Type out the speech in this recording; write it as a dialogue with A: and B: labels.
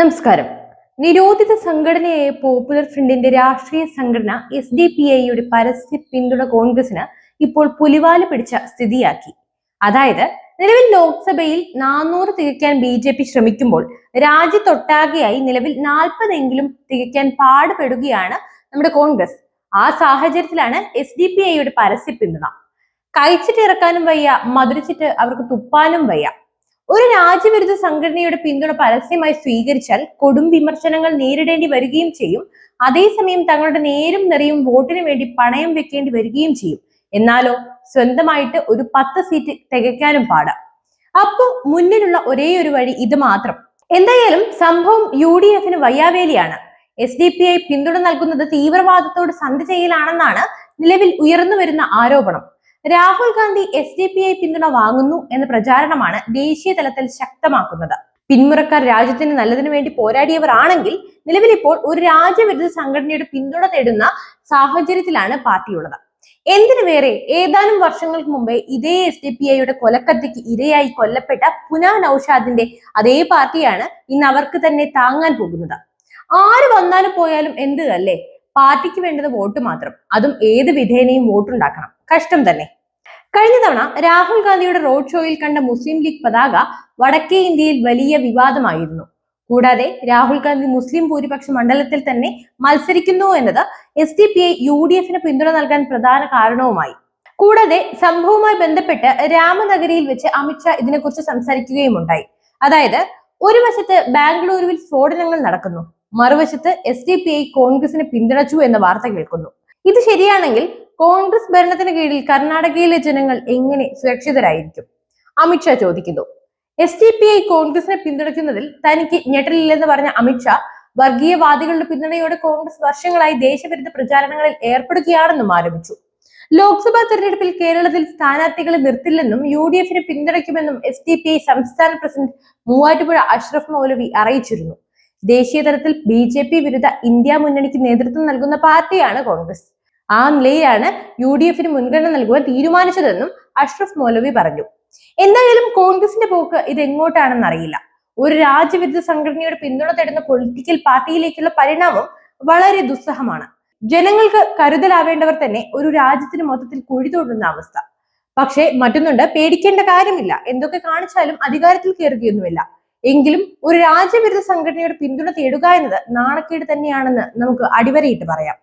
A: നമസ്കാരം. നിരോധിത സംഘടനയായ പോപ്പുലർ ഫ്രണ്ടിന്റെ രാഷ്ട്രീയ സംഘടന എസ് ഡി പി ഐയുടെ പരസ്യ പിന്തുണ കോൺഗ്രസിന് ഇപ്പോൾ പുലിവാൽ പിടിച്ച സ്ഥിതിയാക്കി. അതായത് നിലവിൽ ലോക്സഭയിൽ നാനൂറ് തികയ്ക്കാൻ ബി ജെ പി ശ്രമിക്കുമ്പോൾ രാജ്യത്തൊട്ടാകെയായി നിലവിൽ നാൽപ്പതെങ്കിലും തികയ്ക്കാൻ പാടുപെടുകയാണ് നമ്മുടെ കോൺഗ്രസ്. ആ സാഹചര്യത്തിലാണ് എസ് ഡി പി ഐയുടെ പരസ്യ പിന്തുണ. കഴിച്ചിട്ട് ഇറക്കാനും വയ്യ മധുരിച്ചിട്ട് അവർക്ക് തുപ്പാനും വയ്യ. ഒരു രാജ്യവിരുദ്ധ സംഘടനയുടെ പിന്തുണ പരസ്യമായി സ്വീകരിച്ചാൽ കൊടും വിമർശനങ്ങൾ നേരിടേണ്ടി വരികയും ചെയ്യും. അതേസമയം തങ്ങളുടെ നേരും നിറയും വോട്ടിന് വേണ്ടി പണയം വെക്കേണ്ടി വരികയും ചെയ്യും. എന്നാലോ സ്വന്തമായിട്ട് ഒരു പത്ത് സീറ്റ് തികയ്ക്കാനും പാടാം. അപ്പോ മുന്നിലുള്ള ഒരേ ഒരു വഴി ഇത് മാത്രം. എന്തായാലും സംഭവം യു ഡി എഫിന് വയ്യാവേലിയാണ്. എസ് ഡി പി ഐ പിന്തുണ നൽകുന്നത് തീവ്രവാദത്തോട് സന്ധി ചെയ്യലാണെന്നാണ് നിലവിൽ ഉയർന്നു വരുന്ന ആരോപണം. Rahul Gandhi S D P I പിന്തുണ വാങ്ങുന്നു എന്ന പ്രചാരണമാണ് ദേശീയ തലത്തിൽ ശക്തമാക്കുന്നത്. പിന്മുറക്കാർ രാജ്യത്തിന് നല്ലതിനു വേണ്ടി പോരാടിയവർ ആണെങ്കിൽ നിലവിൽ ഇപ്പോൾ ഒരു രാജ്യവിരുദ്ധ സംഘടനയുടെ പിന്തുണ തേടുന്ന സാഹചര്യത്തിലാണ് പാർട്ടിയുള്ളത്. എന്തിനു വേറെ? ഏതാനും വർഷങ്ങൾക്ക് മുമ്പേ ഇതേ എസ് ഡി പി ഐയുടെ കൊലക്കത്തിക്ക് ഇരയായി കൊല്ലപ്പെട്ട പുന നൌഷാദിന്റെ അതേ പാർട്ടിയാണ് ഇന്ന് അവർക്ക് തന്നെ താങ്ങാൻ പോകുന്നത്. ആര് വന്നാലും പോയാലും എന്ത് അല്ലേ? പാർട്ടിക്ക് വേണ്ടത് വോട്ട് മാത്രം. അതും ഏത് വിധേനയും വോട്ടുണ്ടാക്കണം. കഷ്ടം തന്നെ. കഴിഞ്ഞ തവണ രാഹുൽ ഗാന്ധിയുടെ റോഡ് ഷോയിൽ കണ്ട മുസ്ലിം ലീഗ് പതാക വടക്കേ ഇന്ത്യയിൽ വലിയ വിവാദമായിരുന്നു. കൂടാതെ രാഹുൽ ഗാന്ധി മുസ്ലിം ഭൂരിപക്ഷ മണ്ഡലത്തിൽ തന്നെ മത്സരിക്കുന്നു എന്നത് S D P I U D എഫിന് പിന്തുണ നൽകാൻ പ്രധാന കാരണവുമായി. കൂടാതെ സംഭവവുമായി ബന്ധപ്പെട്ട് രാമനഗരിയിൽ വെച്ച് അമിത്ഷാ ഇതിനെക്കുറിച്ച് സംസാരിക്കുകയുമുണ്ടായി. അതായത് ഒരു വശത്ത് ബാംഗ്ലൂരുവിൽ സ്ഫോടനങ്ങൾ നടക്കുന്നു മറുവശത്ത് എസ് ഡി പി ഐ കോൺഗ്രസിനെ പിന്തുണച്ചു എന്ന വാർത്ത കേൾക്കുന്നു. ഇത് ശരിയാണെങ്കിൽ കോൺഗ്രസ് ഭരണത്തിന് കീഴിൽ കർണാടകയിലെ ജനങ്ങൾ എങ്ങനെ സുരക്ഷിതരായിരിക്കും? അമിത്ഷാ ചോദിക്കുന്നു. എസ് ഡി പി ഐ കോൺഗ്രസിനെ പിന്തുണയ്ക്കുന്നതിൽ തനിക്ക് ഞെട്ടലില്ലെന്ന് പറഞ്ഞ അമിത്ഷാ വർഗീയവാദികളുടെ പിന്തുണയോടെ കോൺഗ്രസ് വർഷങ്ങളായി ദേശവിരുദ്ധ പ്രചാരണങ്ങളിൽ ഏർപ്പെടുകയാണെന്നും ആരോപിച്ചു. ലോക്സഭാ തെരഞ്ഞെടുപ്പിൽ കേരളത്തിൽ സ്ഥാനാർത്ഥികളെ നിർത്തില്ലെന്നും യു ഡി എഫിനെ പിന്തുണയ്ക്കുമെന്നും എസ് ഡി പി ഐ സംസ്ഥാന പ്രസിഡന്റ് മൂവാറ്റുപുഴ അഷ്റഫ് മൗലവി അറിയിച്ചിരുന്നു. ദേശീയ തലത്തിൽ ബി ജെ പി വിരുദ്ധ ഇന്ത്യ മുന്നണിക്ക് നേതൃത്വം നൽകുന്ന പാർട്ടിയാണ് കോൺഗ്രസ്. ആ നിലയിലാണ് യു ഡി എഫിന് മുൻഗണന നൽകുവാൻ തീരുമാനിച്ചതെന്നും അഷ്റഫ് മൗലവി പറഞ്ഞു. എന്തായാലും കോൺഗ്രസിന്റെ പോക്ക് ഇത് എങ്ങോട്ടാണെന്ന് അറിയില്ല. ഒരു രാജ്യവിരുദ്ധ സംഘടനയുടെ പിന്തുണ തേടുന്ന പൊളിറ്റിക്കൽ പാർട്ടിയിലേക്കുള്ള പരിണാമം വളരെ ദുസ്സഹമാണ്. ജനങ്ങൾക്ക് കരുതലാവേണ്ടവർ തന്നെ ഒരു രാജ്യത്തിന് മൊത്തത്തിൽ കുഴി അവസ്ഥ. പക്ഷേ മറ്റൊന്നുണ്ട് പേടിക്കേണ്ട കാര്യമില്ല. എന്തൊക്കെ കാണിച്ചാലും അധികാരത്തിൽ കയറുകയൊന്നുമില്ല. എങ്കിലും ഒരു രാജ്യവിരുദ്ധ സംഘടനയുടെ പിന്തുണ തേടുക എന്നത് നാണക്കേട് തന്നെയാണെന്ന് നമുക്ക് അടിവരയിട്ട് പറയാം.